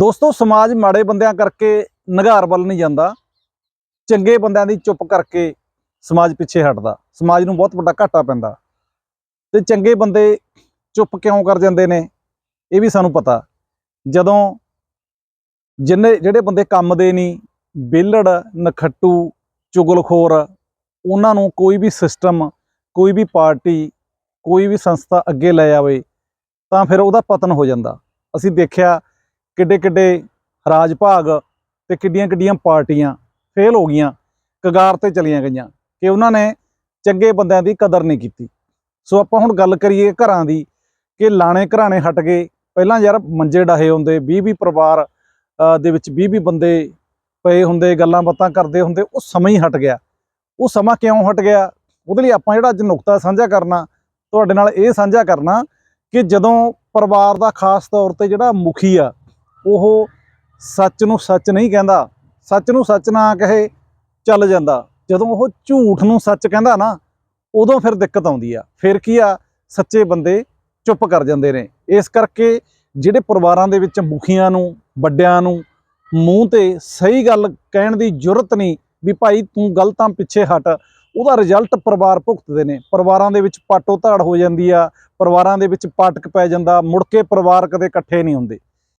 ਦੋਸਤੋ, ਸਮਾਜ ਮਾੜੇ ਬੰਦਿਆਂ ਕਰਕੇ ਨਿਘਾਰ ਵੱਲ ਨਹੀਂ ਜਾਂਦਾ। ਚੰਗੇ ਬੰਦਿਆਂ ਦੀ ਚੁੱਪ ਕਰਕੇ ਸਮਾਜ ਪਿੱਛੇ ਹਟਦਾ। ਸਮਾਜ ਨੂੰ ਬਹੁਤ ਵੱਡਾ ਘਾਟਾ ਪੈਂਦਾ। ਤੇ ਚੰਗੇ ਬੰਦੇ ਚੁੱਪ ਕਿਉਂ ਕਰ ਜਾਂਦੇ ਨੇ, ਇਹ ਵੀ ਸਾਨੂੰ ਪਤਾ। ਜਦੋਂ ਜਿੰਨੇ, ਜਿਹੜੇ ਬੰਦੇ ਕੰਮ ਦੇ ਨਹੀਂ, ਬੇਲੜ, ਨਖੱਟੂ, ਚੁਗਲਖੋਰ, ਉਹਨਾਂ ਨੂੰ ਕੋਈ ਵੀ ਸਿਸਟਮ ਕੋਈ ਵੀ ਪਾਰਟੀ, ਕੋਈ ਵੀ ਸੰਸਥਾ ਅੱਗੇ ਲੈ ਆਵੇ, ਤਾਂ ਫਿਰ ਉਹਦਾ ਪਤਨ ਹੋ ਜਾਂਦਾ। ਅਸੀਂ ਦੇਖਿਆ ਕਿੱਡੇ ਕਿੱਡੇ ਰਾਜ ਭਾਗ ਤੇ ਕਿੱਡੀਆਂ ਕਿੱਡੀਆਂ ਪਾਰਟੀਆਂ ਫੇਲ ਹੋ ਗਈਆਂ, ਕਗਾਰ ਤੇ ਚਲੀਆਂ ਗਈਆਂ ਕਿ ਉਹਨਾਂ ਨੇ ਚੰਗੇ ਬੰਦਿਆਂ ਦੀ ਕਦਰ ਨਹੀਂ ਕੀਤੀ। ਸੋ ਆਪਾਂ ਹੁਣ ਗੱਲ ਕਰੀਏ ਘਰਾਂ ਦੀ ਕਿ ਲਾਣੇ ਘਰਾਣੇ ਹਟ ਗਏ। ਪਹਿਲਾਂ ਯਾਰ ਮੰਜੇ ਡਾਹੇ ਹੁੰਦੇ 20 20 ਪਰਿਵਾਰ ਦੇ ਵਿੱਚ 20 20 ਬੰਦੇ ਪਏ ਹੁੰਦੇ, ਗੱਲਾਂ ਬਾਤਾਂ ਕਰਦੇ ਹੁੰਦੇ, ਉਹ ਸਮਾਂ ਹੀ ਹਟ ਗਿਆ। ਉਹ ਸਮਾਂ ਕਿਉਂ ਹਟ ਗਿਆ? ਉਹਦੇ ਲਈ ਆਪਾਂ ਜਿਹੜਾ ਅੱਜ ਨੁਕਤਾ ਸਾਂਝਾ ਕਰਨਾ, ਤੁਹਾਡੇ ਨਾਲ ਇਹ ਸਾਂਝਾ ਕਰਨਾ ਕਿ ਜਦੋਂ ਪਰਿਵਾਰ ਦਾ ਖਾਸ ਤੌਰ ਤੇ ਜਿਹੜਾ ਮੁਖੀ ਆ ਉਹ ਸੱਚ ਨੂੰ ਸੱਚ ਨਹੀਂ ਕਹਿੰਦਾ, ਸੱਚ ਨੂੰ ਸੱਚ ਨਾ ਕਹੇ, ਚੱਲ ਜਾਂਦਾ। ਜਦੋਂ ਉਹ ਝੂਠ ਨੂੰ ਸੱਚ ਕਹਿੰਦਾ ਨਾ, ਉਦੋਂ ਫਿਰ ਦਿੱਕਤ ਆਉਂਦੀ ਆ। ਫਿਰ ਕੀ ਆ? ਸੱਚੇ ਬੰਦੇ ਚੁੱਪ ਕਰ ਜਾਂਦੇ ਨੇ। ਇਸ ਕਰਕੇ ਜਿਹੜੇ ਪਰਿਵਾਰਾਂ ਦੇ ਵਿੱਚ ਮੁਖੀਆਂ ਨੂੰ, ਵੱਡਿਆਂ ਨੂੰ ਮੂੰਹ ਤੇ ਸਹੀ ਗੱਲ ਕਹਿਣ ਦੀ ਜ਼ਰੂਰਤ ਨਹੀਂ ਵੀ ਭਾਈ ਤੂੰ ਗਲਤਾਂ ਪਿੱਛੇ ਹਟ, ਉਹਦਾ ਰਿਜ਼ਲਟ ਪਰਿਵਾਰ ਭੁਗਤਦੇ ਨੇ। ਪਰਿਵਾਰਾਂ ਦੇ ਵਿੱਚ ਪਾਟੋ ਧਾੜ ਹੋ ਜਾਂਦੀ ਆ, ਪਰਿਵਾਰਾਂ ਦੇ ਵਿੱਚ ਪਾਟਕ ਪੈ ਜਾਂਦਾ, ਮੁੜ ਕੇ ਪਰਿਵਾਰ ਕਦੇ ਇਕੱਠੇ ਨਹੀਂ ਹੁੰਦੇ।